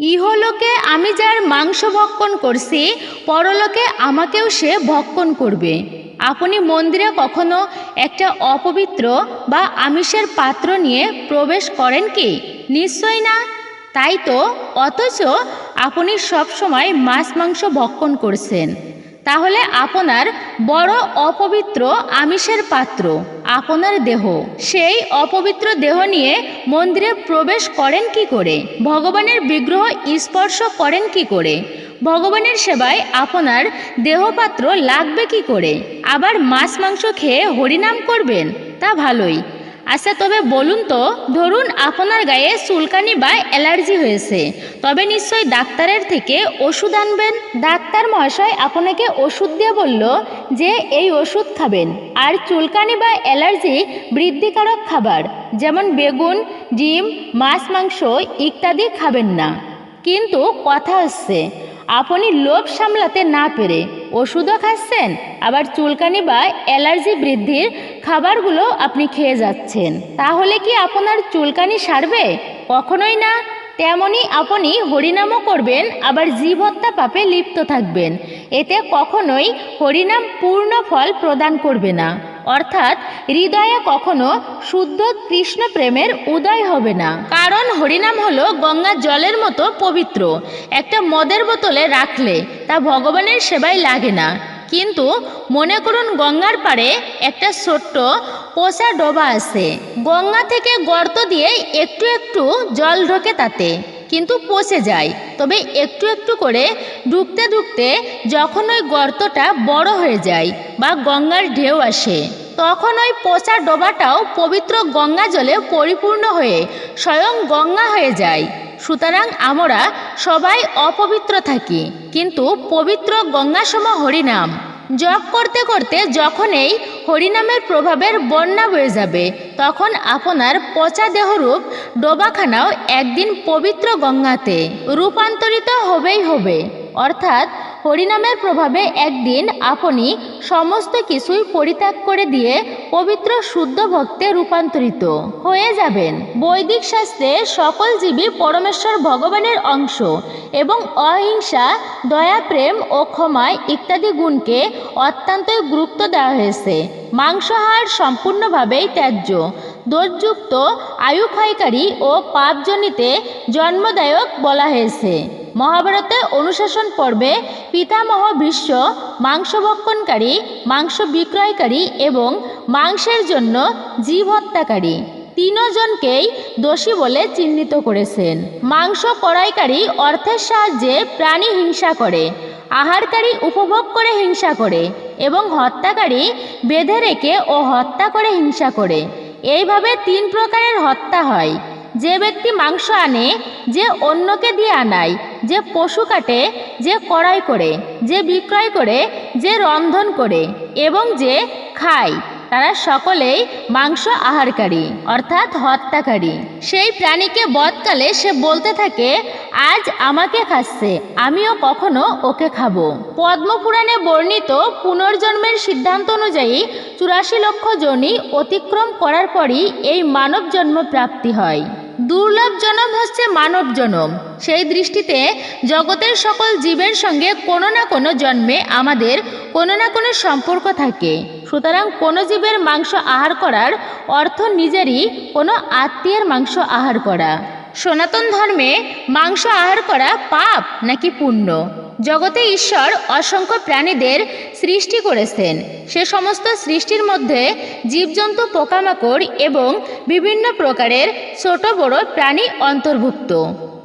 ইহলোকে আমি যার মাংস ভক্ষণ করছি, পরলোকে আমাকেও সে ভক্ষণ করবে। আপনি মন্দিরে কখনো একটা অপবিত্র বা আমিষের পাত্র নিয়ে প্রবেশ করেন কি? নিশ্চয় না। তাই তো, অথচ আপনি সবসময় মাছ মাংস ভক্ষণ করছেন। তাহলে আপনার বড় অপবিত্র আমিষের পাত্র, আপনার দেহ। সেই অপবিত্র দেহ নিয়ে মন্দিরে প্রবেশ করেন কি করে? ভগবানের বিগ্রহ স্পর্শ করেন কি করে? ভগবানের সেবায় আপনার দেহপাত্র লাগবে কি করে? আবার মাছ মাংস খেয়ে হরিনাম করবেন? তা ভালোই। আচ্ছা তবে বলুন তো, ধরুন আপনার গায়ে চুলকানি বা অ্যালার্জি হয়েছে, তবে নিশ্চয়ই ডাক্তারের থেকে ওষুধ আনবেন? ডাক্তার মহাশয় আপনাকে ওষুধ দিয়ে বলল যে এই ওষুধ খাবেন। আর চুলকানি বা অ্যালার্জি বৃদ্ধিকারক খাবার, যেমন বেগুন, ডিম, মাছ, মাংস ইত্যাদি খাবেন না। কিন্তু কথা হচ্ছে আপনি লোভ সামলাতে না পেরে ওষুধও খাচ্ছেন, আবার চুলকানি বা অ্যালার্জি বৃদ্ধির খাবারগুলো আপনি খেয়ে যাচ্ছেন। তাহলে কি আপনার চুলকানি সারবে? কখনোই না। তেমনি আপনি হরিনামও করবেন, আবার জীব হত্যা পাপে লিপ্ত থাকবেন। এতে কখনোই হরিনাম পূর্ণ ফল প্রদান করবে না। অর্থাৎ হৃদয়ে কখনো শুদ্ধ কৃষ্ণ প্রেমের উদয় হবে না। কারণ হরিনাম হলো গঙ্গা জলের মতো পবিত্র। একটা মদের বোতলে রাখলে তা ভগবানের সেবায় লাগে না। কিন্তু মনে করুন গঙ্গার পাড়ে একটা ছোট্ট পোষা ডোবা আছে। গঙ্গা থেকে গর্ত দিয়ে একটু একটু জল ঢোকে তাতে। কিন্তু পচে যায়। তবে একটু একটু করে ঢুকতে ডুবতে যখন ওই গর্তটা বড় হয়ে যায় বা গঙ্গার ঢেউ আসে, তখন ওই পচা ডোবাটাও পবিত্র গঙ্গা জলে পরিপূর্ণ হয়ে স্বয়ং গঙ্গা হয়ে যায়। সুতরাং আমরা সবাই অপবিত্র থাকি, কিন্তু পবিত্র গঙ্গাসম হরিনাম। জপ করতে করতে যখন এই হরিনামের প্রভাবের বন্যা বয়ে যাবে, তখন আপনার পচা দেহরূপ ডোবাখানাও একদিন পবিত্র গঙ্গাতে রূপান্তরিত হবেই হবে। অর্থাৎ হরিনামের প্রভাবে একদিন আপনি সমস্ত কিছুই পরিত্যাগ করে দিয়ে পবিত্র শুদ্ধ ভক্তে রূপান্তরিত হয়ে যাবেন। বৈদিক শাস্ত্রে সকল জীবই পরমেশ্বর ভগবানের অংশ এবং অহিংসা, দয়া, প্রেম ও ক্ষমায় ইত্যাদি গুণকে অত্যন্তই গুরুত্ব দেওয়া হয়েছে। মাংসাহার সম্পূর্ণভাবেই ত্যায্য, দোষযুক্ত আয়ু ক্ষয়কারী ও পাপজনিতে জন্মদায়ক বলা হয়েছে। মহাভারতে অনুশাসন পর্বে পিতামহ ভীষ্ম মাংস ভক্ষণকারী মাংস বিক্রয়কারী এবং মাংসের জন্য জীব হত্যাকারী তিনজনকেই দোষী বলে চিহ্নিত করেছেন। মাংস কড়াইকারী অর্থের সাহায্যে প্রাণী হিংসা করে, আহারকারী উপভোগ করে হিংসা করে এবং হত্যাকারী বেঁধে রেখে ও হত্যা করে হিংসা করে। এইভাবে তিন প্রকারের হত্যা হয়। যে ব্যক্তি মাংস আনে, যে অন্যকে দিয়ে আনায় যে পশু কাটে, যে কড়াই করে, যে বিক্রয় করে, যে রন্ধন করে এবং যে খায়, তারা সকলেই মাংস আহারকারী, অর্থাৎ হত্যাকারী। সেই প্রাণীকে বধকালে সে বলতে থাকে, আজ আমাকে খাচ্ছে, আমিও কখনো ওকে খাব। পদ্মপুরাণে বর্ণিত পুনর্জন্মের সিদ্ধান্ত অনুযায়ী চুরাশি লক্ষ জনি অতিক্রম করার পরই এই মানব জন্ম প্রাপ্তি হয়। দুর্লভ জনম হচ্ছে মানব জনম সেই দৃষ্টিতে জগতের সকল জীবের সঙ্গে কোনো না কোনো জন্মে আমাদের কোনো না কোনো সম্পর্ক থাকে। সুতরাং কোনো জীবের মাংস আহার করার অর্থ নিজেরই কোনো আত্মীয়ের মাংস আহার করা। সনাতন ধর্মে মাংস আহার করা পাপ নাকি পুণ্য? জগতে ঈশ্বর অসংখ্য প্রাণীদের সৃষ্টি করেছেন। সে সমস্ত সৃষ্টির মধ্যে জীবজন্তু, পোকামাকড় এবং বিভিন্ন প্রকারের ছোট বড় প্রাণী অন্তর্ভুক্ত।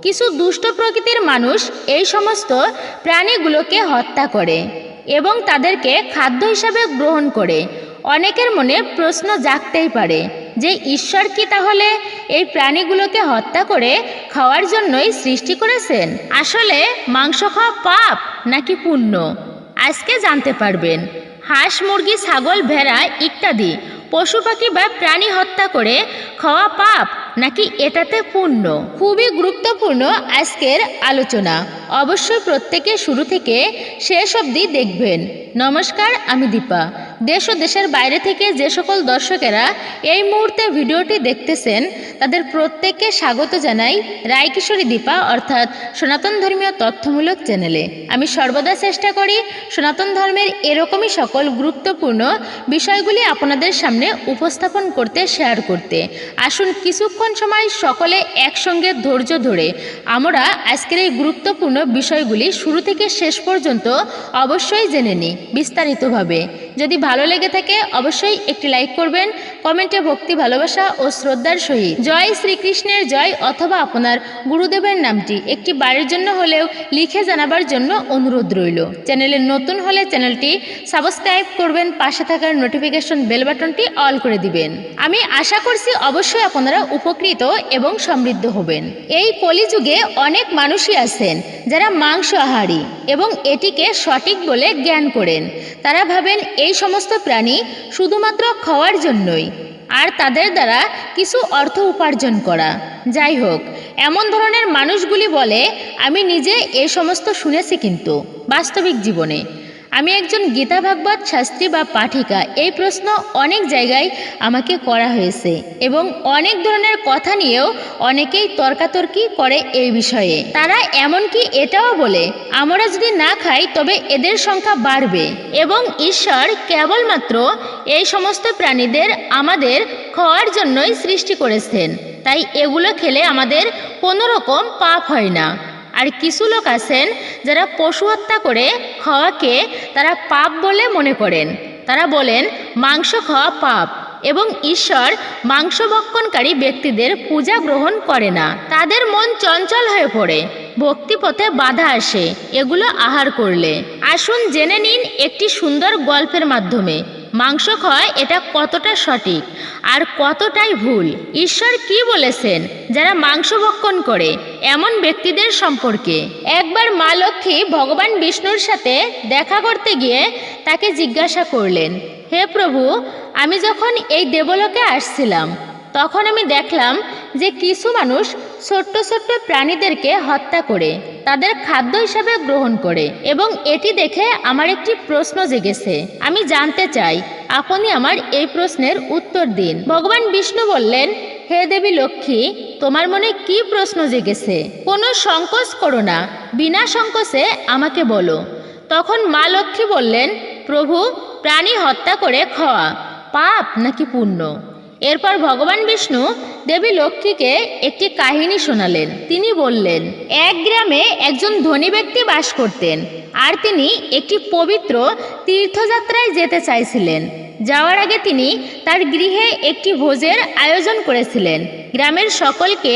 কিছু দুষ্ট প্রকৃতির মানুষ এই সমস্ত প্রাণীগুলোকে হত্যা করে এবং তাদেরকে খাদ্য হিসাবে গ্রহণ করে। অনেকের মনে প্রশ্ন জাগতেই পারে যে ঈশ্বর কি তাহলে এই প্রাণীগুলোকে হত্যা করে খাওয়ার জন্যই সৃষ্টি করেছেন? আসলে মাংস খাওয়া পাপ নাকি পুণ্য? আজকে জানতে পারবেন। হাঁস, মুরগি, ছাগল, ভেড়া ইত্যাদি পশু পাখি বা প্রাণী হত্যা করে খাওয়া পাপ নাকি এটাতে পুণ্য? খুবই গুরুত্বপূর্ণ আজকের আলোচনা। অবশ্যই প্রত্যেকে শুরু থেকে শেষ অবধি দেখবেন। নমস্কার, আমি দীপা। দেশ ও দেশের বাইরে থেকে যে সকল দর্শকেরা এই মুহূর্তে ভিডিওটি দেখতেছেন, তাদের প্রত্যেককে স্বাগত জানাই রায়কিশোরী দীপা, অর্থাৎ সনাতন ধর্মীয় তথ্যমূলক চ্যানেলে। আমি সর্বদা চেষ্টা করি সনাতন ধর্মের এরকমই সকল গুরুত্বপূর্ণ বিষয়গুলি আপনাদের সামনে উপস্থাপন করতে, শেয়ার করতে। আসুন কিছুক্ষণ সময় সকলে একসঙ্গে ধৈর্য ধরে। আমরা আজকের এই গুরুত্বপূর্ণ বিষয়গুলি শুরু থেকে শেষ পর্যন্ত অবশ্যই জেনে নিই। বিস্তারিতভাবে। যদি ভালো লেগে থাকে, অবশ্যই একটি লাইক করবেন, কমেন্টে ভক্তি, ভালোবাসা ও শ্রদ্ধার সহিত। জয় শ্রীকৃষ্ণের জয় অথবা আপনার গুরুদেবের নামটি একটি বাড়ির জন্য হলেও লিখে জানাবার জন্য অনুরোধ রইল। চ্যানেলে নতুন হলে চ্যানেলটি সাবস্ক্রাইব করবেন, পাশে থাকার নোটিফিকেশন বেল বাটনটি অল করে দিবেন। আমি আশা করছি অবশ্যই আপনারা উপকৃত এবং সমৃদ্ধ হবেন। এই কলিযুগে অনেক মানুষই আছেন যারা মাংস আহারী এবং এটিকে সঠিক বলে জ্ঞান করেন। তারা ভাবেন এই সমস্ত প্রাণী শুধুমাত্র খাওয়ার জন্যই, আর তাদের দ্বারা কিছু অর্থ উপার্জন করা। যাই হোক, এমন ধরনের মানুষগুলি বলে, আমি নিজে এই সমস্ত শুনেছি কিন্তু, বাস্তবিক জীবনে। আমি একজন গীতা ভাগবত শাস্ত্রী বা পাঠিকা, এই প্রশ্ন অনেক জায়গায় আমাকে করা হয়েছে এবং অনেক ধরনের কথা নিয়েও অনেকেই তর্কাতর্কি করে এই বিষয়ে। তারা এমনকি এটাও বলে, আমরা যদি না খাই তবে এদের সংখ্যা বাড়বে এবং ঈশ্বর কেবলমাত্র এই সমস্ত প্রাণীদের আমাদের খাওয়ার জন্যই সৃষ্টি করেছেন। তাই এগুলো খেলে আমাদের কোনো রকম পাপ হয় না। আর কিছু লোক আছেন যারা পশু হত্যা করে খাওয়াকে তারা পাপ বলে মনে করেন। তারা বলেন, মাংস খাওয়া পাপ এবং ঈশ্বর মাংস ভক্ষণকারী ব্যক্তিদের পূজা গ্রহণ করে না। তাদের মন চঞ্চল হয়ে পড়ে, ভক্তিপথে বাধা আসে, এগুলো আহার করলে। আসুন জেনে নিন একটি সুন্দর গল্পের মাধ্যমে। মাংস খাওয়া এটা কতটা সঠিক আর কতটাই ভুল। ঈশ্বর কি বলেছেন? যারা মাংস ভক্ষণ করে, এমন ব্যক্তিদের সম্পর্কে। একবার মা লক্ষ্মী ভগবান বিষ্ণুর সাথে দেখা করতে গিয়ে তাকে জিজ্ঞাসা করলেন, হে প্রভু, আমি যখন এই দেবলোকে আসছিলাম, তখন আমি দেখলাম যে কিছু মানুষ ছোট্ট ছোট্ট প্রাণীদেরকে হত্যা করে, তাদের খাদ্য হিসাবে গ্রহণ করে এবং এটি দেখে আমার একটি প্রশ্ন জেগেছে। আমি জানতে চাই, আপনি আমার এই প্রশ্নের উত্তর দিন। ভগবান বিষ্ণু বললেন, হে দেবী লক্ষ্মী, তোমার মনে কি প্রশ্ন জেগেছে? কোনো সংকোচ করো না, বিনা সংকোচে আমাকে বলো। তখন মা লক্ষ্মী বললেন, প্রভু, প্রাণী হত্যা করে খাওয়া, পাপ নাকি পুণ্য? এরপর ভগবান বিষ্ণু দেবী লক্ষ্মীকে একটি কাহিনী শোনালেন। তিনি বললেন, এক গ্রামে একজন ধনী ব্যক্তি বাস করতেন আর তিনি একটি পবিত্র তীর্থযাত্রায় যেতে চাইছিলেন। যাওয়ার আগে তিনি তার গৃহে একটি ভোজের আয়োজন করেছিলেন। গ্রামের সকলকে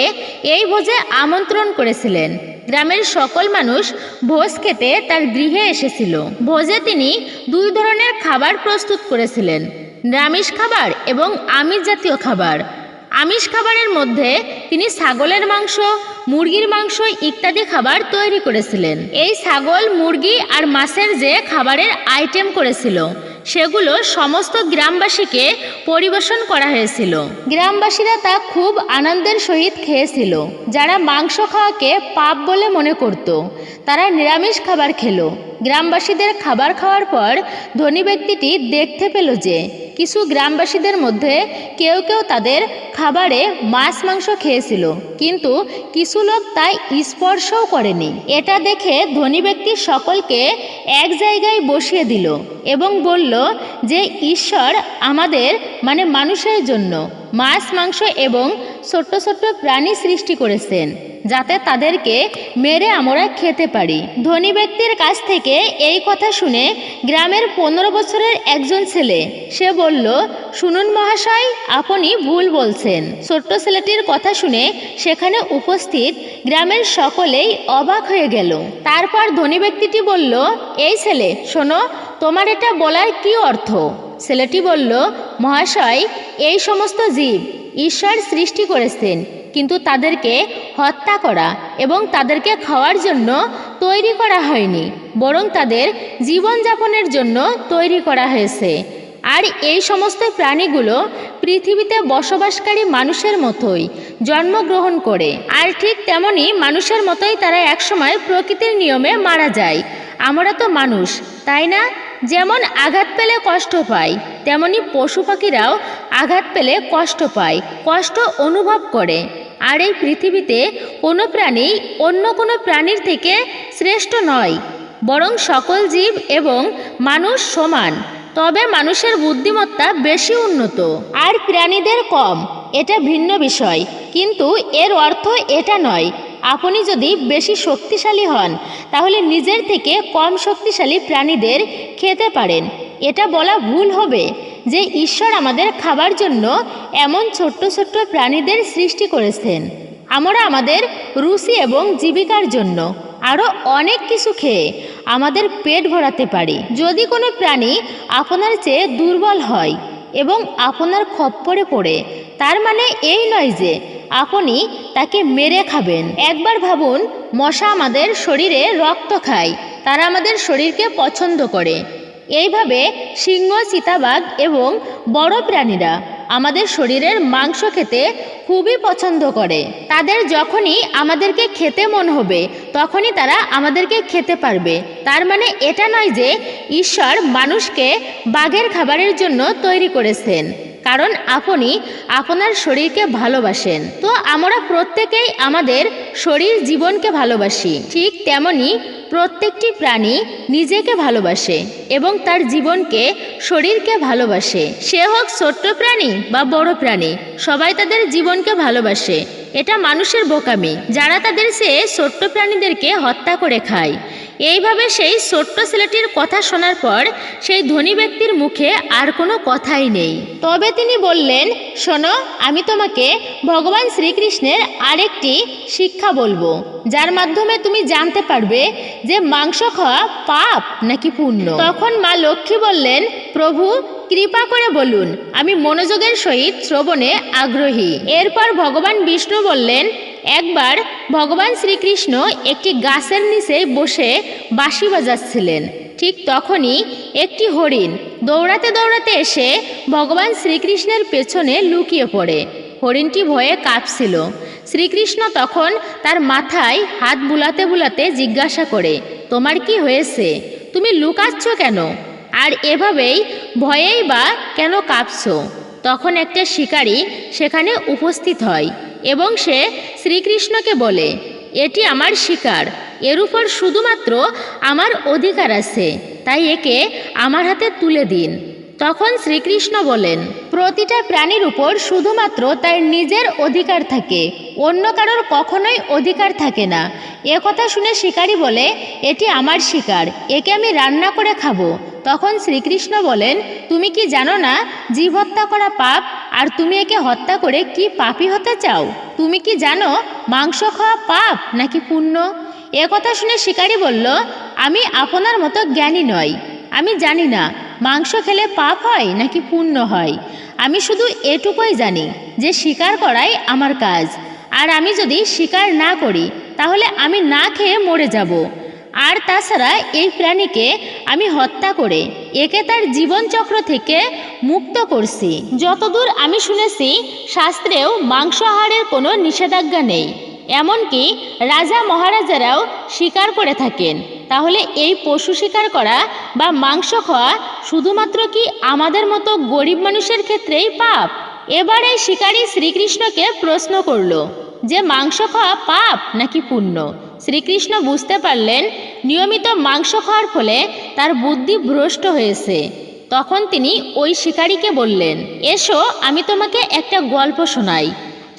এই ভোজে আমন্ত্রণ করেছিলেন। গ্রামের সকল মানুষ ভোজ খেতে তার গৃহে এসেছিল। ভোজে তিনি দুই ধরনের খাবার প্রস্তুত করেছিলেন। নিরামিষ খাবার এবং আমিষ জাতীয় খাবার। আমিষ খাবারের মধ্যে তিনি ছাগলের মাংস, মুরগির মাংস ইত্যাদি খাবার তৈরি করেছিলেন। এই ছাগল, মুরগি আর মাছের যে খাবারের আইটেম করেছিল, সেগুলো সমস্ত গ্রামবাসীকে পরিবেশন করা হয়েছিল। গ্রামবাসীরা তা খুব আনন্দের সহিত খেয়েছিল। যারা মাংস খাওয়াকে পাপ বলে মনে করত, তারা নিরামিষ খাবার খেলো। গ্রামবাসীদের খাবার খাওয়ার পর ধনী ব্যক্তিটি দেখতে পেল যে কিছু গ্রামবাসীদের মধ্যে কেউ কেউ তাদের খাবারে মাছ, মাংস খেয়েছিল। কিন্তু কিছু লোক তাই স্পর্শও করেনি। এটা দেখে ধনী ব্যক্তি সকলকে এক জায়গায় বসিয়ে দিল এবং বলল যে, ঈশ্বর আমাদের মানে মানুষের জন্য মাছ, মাংস এবং ছোট্ট ছোট্ট প্রাণী সৃষ্টি করেছেন, যাতে তাদেরকে মেরে আমরা খেতে পারি। ধনী ব্যক্তির কাছ থেকে এই কথা শুনে গ্রামের পনেরো বছরের একজন ছেলে, সে বলল, শুনুন মহাশয়, আপনি ভুল বলছেন। ছোট্ট ছেলেটির কথা শুনে সেখানে উপস্থিত গ্রামের সকলেই অবাক হয়ে গেল। তারপর ধনী ব্যক্তিটি বলল, এই ছেলে, শোনো, তোমার এটা বলার কি অর্থ? ছেলেটি বলল, মহাশয়, এই সমস্ত জীব ঈশ্বর সৃষ্টি করেছেন, কিন্তু তাদেরকে হত্যা করা এবং তাদেরকে খাওয়ার জন্য তৈরি করা হয়নি, বরং তাদের জীবনযাপনের জন্য তৈরি করা হয়েছে। আর এই সমস্ত প্রাণীগুলো পৃথিবীতে বসবাসকারী মানুষের মতোই জন্মগ্রহণ করে। আর ঠিক তেমনি মানুষের মতোই তারা একসময় প্রকৃতির নিয়মে মারা যায়। আমরা তো মানুষ, তাই না? যেমন আঘাত পেলে কষ্ট পায়, তেমনি পশু পাখিরাও আঘাত পেলে কষ্ট পায়, কষ্ট অনুভব করে। আর এই পৃথিবীতে কোনো প্রাণী অন্য কোনো প্রাণীর থেকে শ্রেষ্ঠ নয়, বরং সকল জীব এবং মানুষ সমান। তবে মানুষের বুদ্ধিমত্তা বেশি উন্নত আর প্রাণীদের কম। এটা ভিন্ন বিষয়। কিন্তু এর অর্থ এটা নয়। আপনি যদি বেশি শক্তিশালী হন, তাহলে নিজের থেকে কম শক্তিশালী প্রাণীদের খেতে পারেন। এটা বলা ভুল হবে যে ঈশ্বর আমাদের খাবার জন্য এমন ছোট্ট ছোট্ট প্রাণীদের সৃষ্টি করেছেন। আমরা আমাদের রুচি এবং জীবিকার জন্য। আরও অনেক কিছু খেয়ে আমাদের পেট ভরাতে পারি। যদি কোনো প্রাণী আপনার চেয়ে দুর্বল হয় এবং আপনার খপ্পরে পড়ে, তার মানে এই নয় যে আপনি তাকে মেরে খাবেন। একবার ভাবুন, মশা আমাদের শরীরে রক্ত খায়, তারা আমাদের শরীরকে পছন্দ করে। এইভাবে সিংহ, চিতাবাঘ এবং বড় প্রাণীরা আমাদের শরীরের মাংস খেতে খুবই পছন্দ করে। তাদের যখনই আমাদেরকে খেতে মন হবে, তখনই তারা আমাদেরকে খেতে পারবে। তার মানে এটা নয় যে ঈশ্বর মানুষকে বাঘের খাবারের জন্য তৈরি করেছেন। কারণ আপনি আপনার শরীরকে ভালোবাসেন। তো আমরা প্রত্যেকেই আমাদের শরীর জীবনকে ভালোবাসি। ঠিক তেমনি প্রত্যেকটি প্রাণী নিজেকে ভালোবাসে এবং তার জীবনকে শরীরকে ভালোবাসে। সে হোক ছোট্ট প্রাণী বা বড় প্রাণী, সবাই তাদের জীবনকে ভালোবাসে। এটা মানুষের বোকামি। যারা তাদের সে ছোট্ট প্রাণীদেরকে হত্যা করে খায়। এইভাবে সেই ছোট্ট ছেলেটির কথা শোনার পর সেই ধনী ব্যক্তির মুখে আর কোনো কথাই নেই। তবে তিনি বললেন, শোনো, আমি তোমাকে ভগবান শ্রীকৃষ্ণের আরেকটি শিক্ষা বলব। যার মাধ্যমে তুমি জানতে পারবে যে মাংস খাওয়া পাপ নাকি পুণ্য তখন মা লক্ষ্মী বললেন, প্রভু, কৃপা করে বলুন, আমি মনোযোগের সহিত শ্রবণে আগ্রহী। এরপর ভগবান বিষ্ণু বললেন, একবার ভগবান শ্রীকৃষ্ণ একটি গাছের নিচে বসে বাঁশি বাজাচ্ছিলেন। ঠিক তখনই একটি হরিণ দৌড়াতে দৌড়াতে এসে ভগবান শ্রীকৃষ্ণের পেছনে লুকিয়ে পড়ে। হরিণটি ভয়ে কাঁপছিল। শ্রীকৃষ্ণ তখন তার মাথায় হাত বুলাতে বুলাতে জিজ্ঞাসা করে, তোমার কি হয়েছে? তুমি লুকাচ্ছ কেন? আর এভাবেই ভয়েই বা কেন কাঁপছো? তখন একটা শিকারী সেখানে উপস্থিত হয় এবং সে শ্রীকৃষ্ণকে বলে, এটি আমার শিকার। এর উপর শুধুমাত্র আমার অধিকার আছে। তাই একে আমার হাতে তুলে দিন। তখন শ্রীকৃষ্ণ বলেন, প্রতিটা প্রাণীর উপর শুধুমাত্র তার নিজের অধিকার থাকে, অন্য কারোর কখনোই অধিকার থাকে না। কথা শুনে শিকারী বলে, এটি আমার শিকার, একে আমি রান্না করে খাব। তখন শ্রীকৃষ্ণ বলেন, তুমি কি জানো না জীব হত্যা করা পাপ, আর তুমি একে হত্যা করে কি পাপী হতে চাও? তুমি কি জানো, মাংস খাওয়া পাপ নাকি পুণ্য? কথা শুনে শিকারী বলল, আমি আপনার মতো জ্ঞানী নই, আমি জানি না মাংস খেলে পাপ হয় নাকি পুণ্য হয়? আমি শুধু এটুকুই জানি যে শিকার করাই আমার কাজ। আর আমি যদি শিকার না করি, তাহলে আমি না খেয়ে মরে যাব। আর তাছাড়া এই প্রাণীকে আমি হত্যা করে একে তার জীবনচক্র থেকে মুক্ত করছি। যতদূর আমি শুনেছি, শাস্ত্রেও মাংসাহারের কোনো নিষেধাজ্ঞা নেই। এমনকি রাজা মহারাজারাও শিকার করে থাকেন। তাহলে এই পশু শিকার করা বা মাংস খাওয়া শুধুমাত্র কি আমাদের মতো গরিব মানুষের ক্ষেত্রেই পাপ? এবার এই শিকারী শ্রীকৃষ্ণকে প্রশ্ন করল যে, মাংস খাওয়া পাপ নাকি পুণ্য? শ্রীকৃষ্ণ বুঝতে পারলেন, নিয়মিত মাংস খাওয়ার ফলে তার বুদ্ধি ভ্রষ্ট হয়েছে। তখন তিনি ওই শিকারীকে বললেন, এসো, আমি তোমাকে একটা গল্প শোনাই।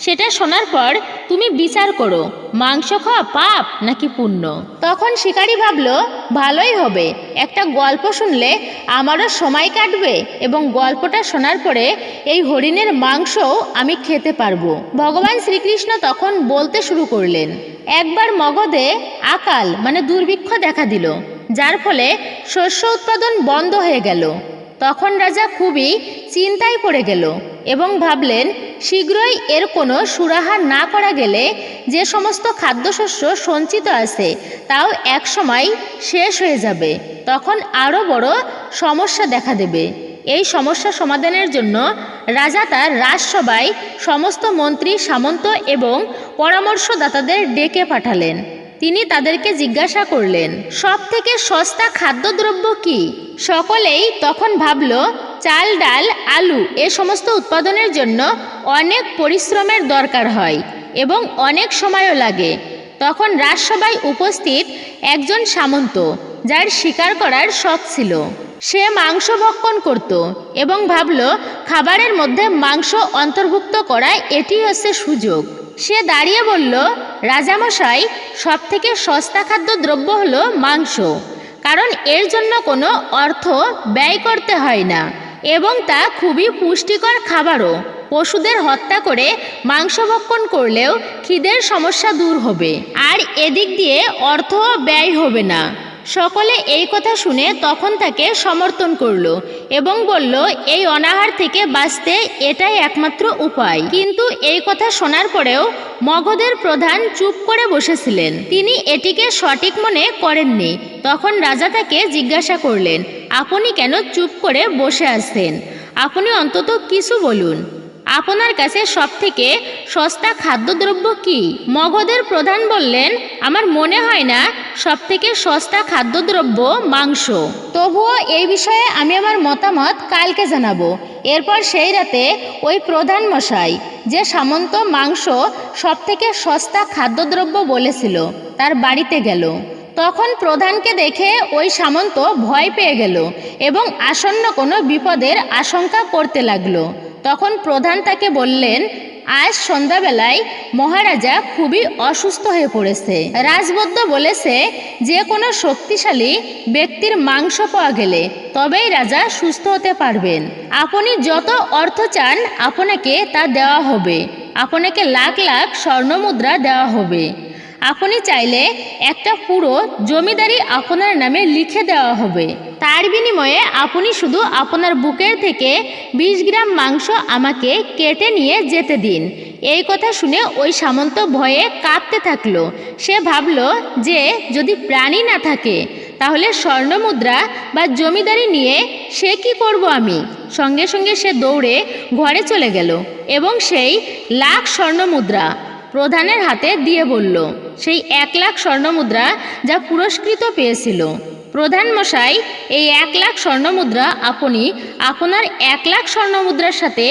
সেটা শোনার পর তুমি বিচার করো, মাংস খাওয়া পাপ নাকি পুণ্য? তখন শিকারী ভাবলো, ভালোই হবে, একটা গল্প শুনলে আমারও সময় কাটবে এবং গল্পটা শোনার পরে এই হরিণের মাংসও আমি খেতে পারব। ভগবান শ্রীকৃষ্ণ তখন বলতে শুরু করলেন, একবার মগধে আকাল মানে দুর্ভিক্ষ দেখা দিল, যার ফলে শস্য উৎপাদন বন্ধ হয়ে গেল। তখন রাজা খুবই চিন্তায় পড়ে গেল এবং ভাবলেন, শীঘ্রই এর কোনো সুরাহা না করা গেলে যে সমস্ত খাদ্যশস্য সঞ্চিত আছে, তাও এক সময় শেষ হয়ে যাবে। তখন আরও বড় সমস্যা দেখা দেবে। এই সমস্যা সমাধানের জন্য রাজা তার রাজসভায় সমস্ত মন্ত্রী সামন্ত এবং পরামর্শদাতাদের ডেকে পাঠালেন। তিনি তাদেরকে জিজ্ঞাসা করলেন সব থেকে সস্তা খাদ্যদ্রব্য কি? সকলেই তখন ভাবল, চাল, ডাল, আলু, এ সমস্ত উৎপাদনের জন্য অনেক পরিশ্রমের দরকার হয় এবং অনেক সময়ও লাগে। তখন রাজসভায় উপস্থিত একজন সামন্ত, যার শিকার করার শখ ছিল। সে মাংস ভক্ষণ করত এবং ভাবল, খাবারের মধ্যে মাংস অন্তর্ভুক্ত করা এটি হচ্ছে সুযোগ। সে দাঁড়িয়ে বলল, রাজামশাই সব থেকে সস্তা খাদ্য দ্রব্য হলো মাংস। কারণ এর জন্য কোনো অর্থ ব্যয় করতে হয় না এবং তা খুবই পুষ্টিকর খাবারও। পশুদের হত্যা করে মাংস ভক্ষণ করলেও খিদের সমস্যা দূর হবে। আর এদিক দিয়ে অর্থ ব্যয় হবে না। সকলে এই কথা শুনে তখন তাকে সমর্থন করল এবং বলল, এই অনাহার থেকে বাঁচতে এটাই একমাত্র উপায়। কিন্তু এই কথা শোনার পরেও মগধের প্রধান চুপ করে বসেছিলেন। তিনি এটিকে সঠিক মনে করেননি। তখন রাজা তাকে জিজ্ঞাসা করলেন, আপনি কেন চুপ করে বসে আছেন? আপনি অন্তত কিছু বলুন। আপনার কাছে সব থেকে সস্তা খাদ্যদ্রব্য কি? মগধের প্রধান বললেন, আমার মনে হয় না সব থেকে সস্তা খাদ্যদ্রব্য মাংস। তবুও এই বিষয়ে আমি আমার মতামত কালকে জানাব। এরপর সেই রাতে ওই প্রধান মশাই যে সামন্ত মাংস সব থেকে সস্তা খাদ্যদ্রব্য বলেছিল, তার বাড়িতে গেল। তখন প্রধানকে দেখে ওই সামন্ত ভয় পেয়ে গেল এবং আসন্ন কোনো বিপদের আশঙ্কা করতে লাগল। তখন প্রধান তাকে বললেন, আজ সন্ধ্যাবেলায় মহারাজা খুবই অসুস্থ হয়ে পড়েছে। রাজবদ্ধ বলেছে, যে কোনো শক্তিশালী ব্যক্তির মাংস পাওয়া গেলে তবেই রাজা সুস্থ হতে পারবেন। আপনি যত অর্থ চান, আপনাকে তা দেওয়া হবে। আপনাকে লাখ লাখ স্বর্ণমুদ্রা দেওয়া হবে। আপনি চাইলে একটা পুরো জমিদারি আপনার নামে লিখে দেওয়া হবে। তার বিনিময়ে আপনি শুধু আপনার বুকের থেকে বিশ গ্রাম মাংস আমাকে কেটে নিয়ে যেতে দিন। এই কথা শুনে ওই সামন্ত ভয়ে কাঁপতে থাকল। সে ভাবল যে যদি প্রাণী না থাকে, তাহলে স্বর্ণমুদ্রা বা জমিদারি নিয়ে সে কি করব আমি? সঙ্গে সঙ্গে সে দৌড়ে ঘরে চলে গেল এবং সেই লাখ স্বর্ণমুদ্রা প্রধানের হাতে দিয়ে বলল, সেই এক লাখ স্বর্ণমুদ্রা যা পুরস্কৃত পেয়েছিল। প্রধান মশাই, এই এক লাখ স্বর্ণমুদ্রা আপনি আপনার এক লাখ স্বর্ণমুদ্রার সাথে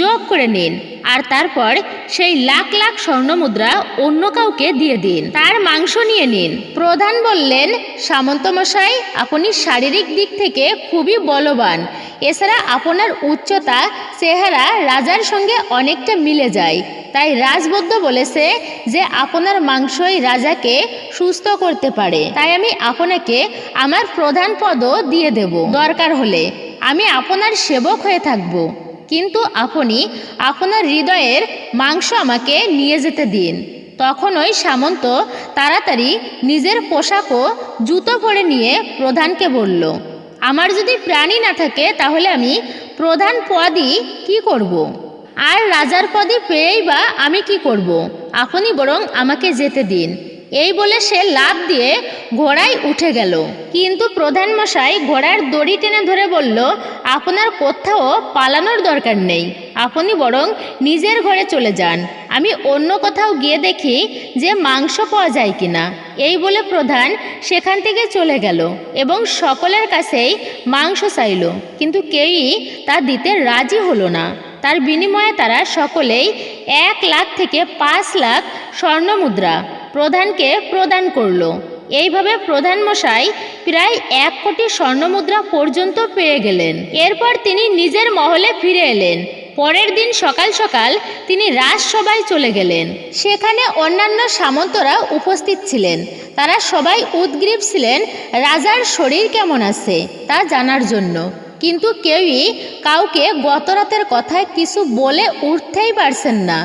যোগ করে নিন আর তারপর সেই লাখ লাখ স্বর্ণমুদ্রা অন্য কাউকে দিয়ে দিন। তার মাংস নিয়ে নিন। প্রধান বললেন, সামন্ত মশাই, আপনি শারীরিক দিক থেকে খুবই বলবান। এছাড়া আপনার উচ্চতা, চেহারা রাজার সঙ্গে অনেকটা মিলে যায়। তাই রাজবদ্ধ বলেছে যে আপনার মাংসই রাজাকে সুস্থ করতে পারে। তাই আমি আপনাকে আমার প্রধান পদও দিয়ে দেব। দরকার হলে আমি আপনার সেবক হয়ে থাকব। কিন্তু আপনি আপনার হৃদয়ের মাংস আমাকে নিয়ে যেতে দিন। তখন ওই সামন্ত তাড়াতাড়ি নিজের পোশাকও জুতো পরে নিয়ে প্রধানকে বলল, আমার যদি প্রাণী না থাকে তাহলে আমি প্রধান পদই কি করব। আর রাজার পদে পেয়েই বা আমি কি করব। আপনি বরং আমাকে যেতে দিন। এই বলে সে লাভ দিয়ে ঘোড়ায় উঠে গেল। কিন্তু প্রধান মশাই ঘোড়ার দড়ি টেনে ধরে বলল, আপনার কোথাও পালানোর দরকার নেই। আপনি বরং নিজের ঘরে চলে যান। আমি অন্য কোথাও গিয়ে দেখি যে মাংস পাওয়া যায় কিনা এই বলে প্রধান সেখান থেকে চলে গেল এবং সকলের কাছেই মাংস চাইল। কিন্তু কেউই তা দিতে রাজি হলো না। তার বিনিময়ে তারা সকলেই এক লাখ থেকে পাঁচ লাখ স্বর্ণমুদ্রা প্রধানকে প্রদান করল। এইভাবে প্রধান মশাই প্রায় এক কোটি স্বর্ণমুদ্রা পর্যন্ত পেয়ে গেলেন। এরপর তিনি নিজের মহলে ফিরে এলেন। পরের দিন সকাল সকাল তিনি রাজসভায় চলে গেলেন। সেখানে অন্যান্য সামন্তরা উপস্থিত ছিলেন। তারা সবাই উদ্গ্রীব ছিলেন, রাজার শরীর কেমন আছে? তা জানার জন্য। কিন্তু কেউই কাউকে গত রাতের কথায় কিছু বলে উঠতেই পারছেন না।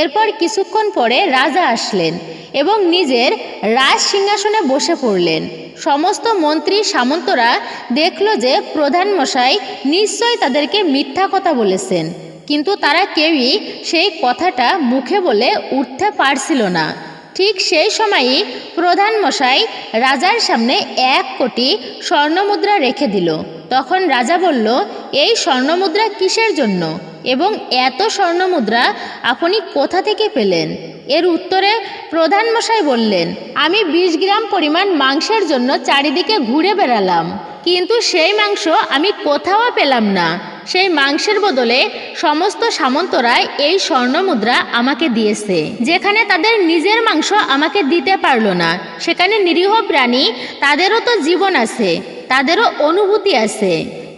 এরপর কিছুক্ষণ পরে রাজা আসলেন এবং নিজের রাজ সিংহাসনে বসে পড়লেন। সমস্ত মন্ত্রী, সামন্তরা দেখল যে প্রধান মশাই নিশ্চয়ই তাদেরকে মিথ্যা কথা বলেছেন, কিন্তু তারা কেউই সেই কথাটা মুখে বলে উঠতে পারছিল না। ঠিক সেই সময়ই প্রধানমশাই রাজার সামনে এক কোটি স্বর্ণমুদ্রা রেখে দিল। তখন রাজা বলল, এই স্বর্ণমুদ্রা কিসের জন্য? এবং এত স্বর্ণমুদ্রা আপনি কোথা থেকে পেলেন? এর উত্তরে প্রধান মশাই বললেন, আমি বিশ গ্রাম পরিমাণ মাংসের জন্য চারিদিকে ঘুরে বেড়ালাম। কিন্তু সেই মাংস আমি কোথাও পেলাম না। সেই মাংসের বদলে সমস্ত সামন্তরাই এই স্বর্ণমুদ্রা আমাকে দিয়েছে, যেখানে তাদের নিজের মাংস আমাকে দিতে পারল না। সেখানে নিরীহ প্রাণী, তাদেরও তো জীবন আছে, তাদেরও অনুভূতি আছে।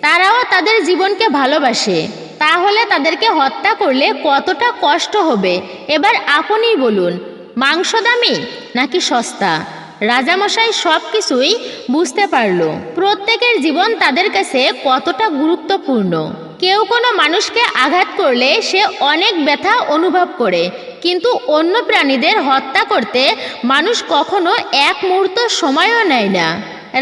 তারাও তাদের জীবনকে ভালোবাসে। তাহলে তাদেরকে হত্যা করলে কতটা কষ্ট হবে? এবার আপনিই বলুন, মাংস দামি নাকি সস্তা? রাজামশাই সব কিছুই বুঝতে পারল। প্রত্যেকের জীবন তাদের কাছে কতটা গুরুত্বপূর্ণ। কেউ কোনো মানুষকে আঘাত করলে সে অনেক ব্যথা অনুভব করে, কিন্তু অন্য প্রাণীদের হত্যা করতে মানুষ কখনো এক মুহূর্ত সময়ও নেয় না।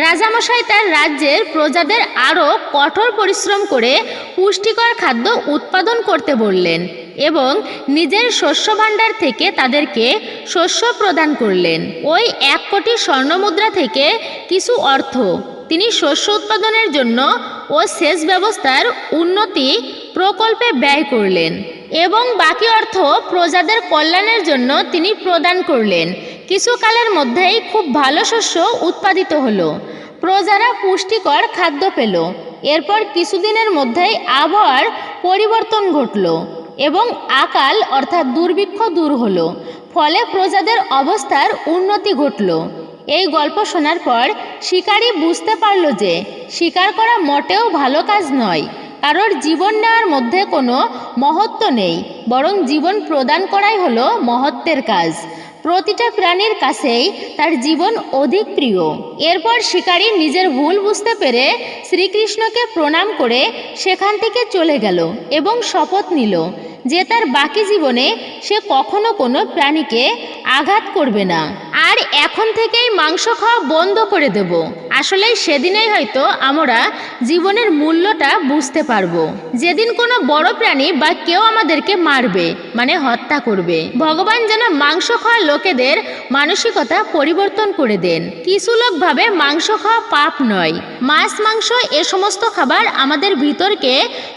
রাজামশাই তার রাজ্যের প্রজাদের আরও কঠোর পরিশ্রম করে পুষ্টিকর খাদ্য উৎপাদন করতে বললেন। এবং নিজের শস্য ভাণ্ডার থেকে তাদেরকে শস্য প্রদান করলেন। ওই এক কোটি স্বর্ণমুদ্রা থেকে কিছু অর্থ তিনি শস্য উৎপাদনের জন্য ও সেচ ব্যবস্থার উন্নতি প্রকল্পে ব্যয় করলেন এবং বাকি অর্থ প্রজাদের কল্যাণের জন্য তিনি প্রদান করলেন। কিছুকালের মধ্যেই খুব ভালো শস্য উৎপাদিত হলো। প্রজারা পুষ্টিকর খাদ্য পেল। এরপর কিছুদিনের মধ্যেই আবহাওয়ার পরিবর্তন ঘটল। এবং আকাল অর্থাৎ দুর্ভিক্ষ দূর হলো। ফলে প্রজাদের অবস্থার উন্নতি ঘটল। এই গল্প শোনার পর শিকারী বুঝতে পারল যে শিকার করা মোটেও ভালো কাজ নয়। কারোর জীবন নেওয়ার মধ্যে কোনো মহত্ব নেই, বরং জীবন প্রদান করাই হলো মহত্বের কাজ। প্রতিটা প্রাণীর কাছেই তার জীবন অধিক প্রিয়। এরপর শিকারী নিজের ভুল বুঝতে পেরে শ্রীকৃষ্ণকে প্রণাম করে সেখান থেকে চলে গেল এবং শপথ নিল। যে তার বাকি জীবনে সে কখনো কোনো প্রাণীকে আঘাত করবে না। আর এখন থেকেই মাংস খাওয়া বন্ধ করে দেব। আসলে সেদিনেই হয়তো আমরা জীবনের মূল্যটা বুঝতে পারব। যেদিন কোনো বড় প্রাণী বা কেউ আমাদেরকে মারবে মানে হত্যা করবে। ভগবান যেন মাংস খাওয়া লোকেদের মানসিকতা পরিবর্তন করে দেন। কিছু লোক ভাবে মাংস খাওয়া পাপ নয়। মাছ, মাংস এ সমস্ত খাবার আমাদের ভিতরকে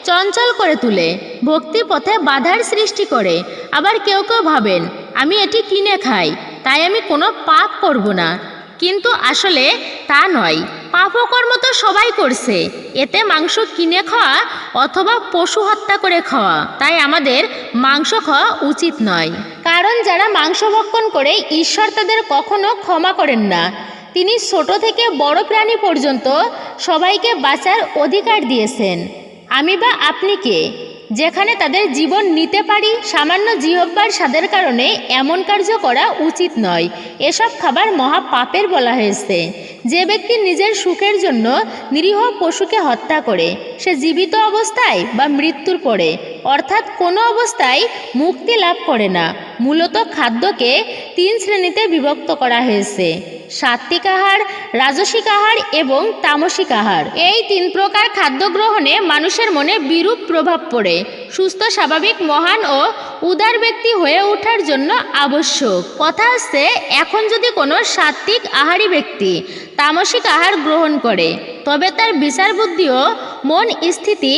চঞ্চল করে তুলে। ভক্তি পথে বাধার সৃষ্টি করে। আবার কেউ কেউ ভাবেন, আমি এটি কিনে খাই, তাই আমি কোনো পাপ করব না। কিন্তু আসলে তা নয়। পাপকর্ম তো সবাই করছে। এতে মাংস কিনে খাওয়া অথবা পশু হত্যা করে খাওয়া, তাই আমাদের মাংস খাওয়া উচিত নয়। কারণ যারা মাংস ভক্ষণ করে, ঈশ্বর তাদের কখনো ক্ষমা করেন না। তিনি ছোট থেকে বড় প্রাণী পর্যন্ত সবাইকে বাঁচার অধিকার দিয়েছেন। আমি বা আপনি কে? যেখানে তাদের জীবন নিতে পারি, সামান্য জিহব্বার স্বাদের কারণে এমন কার্য করা উচিত নয়। এসব খাবার মহা পাপের বলা হয়েছে। যে ব্যক্তি নিজের সুখের জন্য নিরীহ পশুকে হত্যা করে, সে জীবিত অবস্থায় বা মৃত্যুর পরে, অর্থাৎ কোনো অবস্থায় মুক্তি লাভ করে না। মূলত খাদ্যকে তিন শ্রেণীতে বিভক্ত করা হয়েছে। সাত্বিক আহার, রাজসিক আহার এবং তামসিক আহার। এই তিন প্রকার খাদ্য গ্রহণে মানুষের মনে বিরূপ প্রভাব পড়ে। সুস্থ, স্বাভাবিক, মহান ও উদার ব্যক্তি হয়ে ওঠার জন্য আবশ্যক। কথা হচ্ছে এখন যদি কোনো সাত্বিক আহারী ব্যক্তি তামসিক আহার গ্রহণ করে, তবে তার বিচার বুদ্ধি ও মন স্থিতি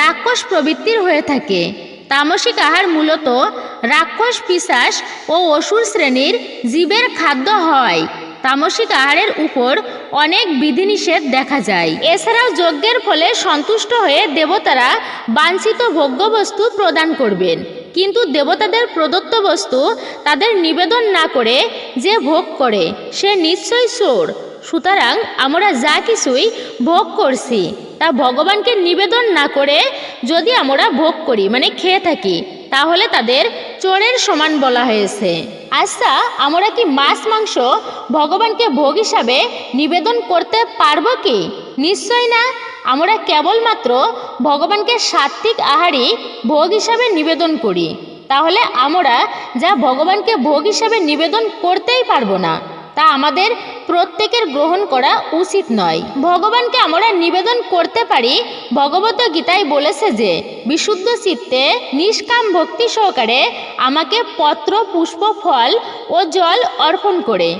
রাক্ষস প্রবৃত্তির হয়ে থাকে। তামসিক আহার মূলত রাক্ষস পিশাচ ও অসুর শ্রেণির জীবের খাদ্য হয়। তামসিক আহারের উপর অনেক বিধিনিষেধ দেখা যায়। এছাড়াও যজ্ঞের ফলে সন্তুষ্ট হয়ে দেবতারা বাঞ্ছিত ভোগ্যবস্তু প্রদান করবেন। কিন্তু দেবতাদের প্রদত্ত বস্তু তাদের নিবেদন না করে যে ভোগ করে, সে নিশ্চয়ই চোর। সুতরাং আমরা যা কিছুই ভোগ করছি, তা ভগবানকে নিবেদন না করে যদি আমরা ভোগ করি মানে খেয়ে থাকি, তাহলে তাদের চোরের সমান বলা হয়েছে। আচ্ছা আমরা কি মাছ, মাংস ভগবানকে ভোগ হিসাবে নিবেদন করতে পারব কি? নিশ্চয় না। আমরা কেবলমাত্র ভগবানকে সাত্বিক আহারই ভোগ হিসাবে নিবেদন করি। তাহলে আমরা যা ভগবানকে ভোগ হিসাবে নিবেদন করতেই পারব না। তা আমাদের প্রত্যেকের গ্রহণ করা উচিত নয়। ভগবানকে আমরা নিবেদন করতে পারি, ভগবত গীতায় বলেছে যে, বিশুদ্ধ চিত্তে নিষ্কাম ভক্তি সহকারে আমাকে পত্র, পুষ্প, ফল ও জল অর্পণ করে।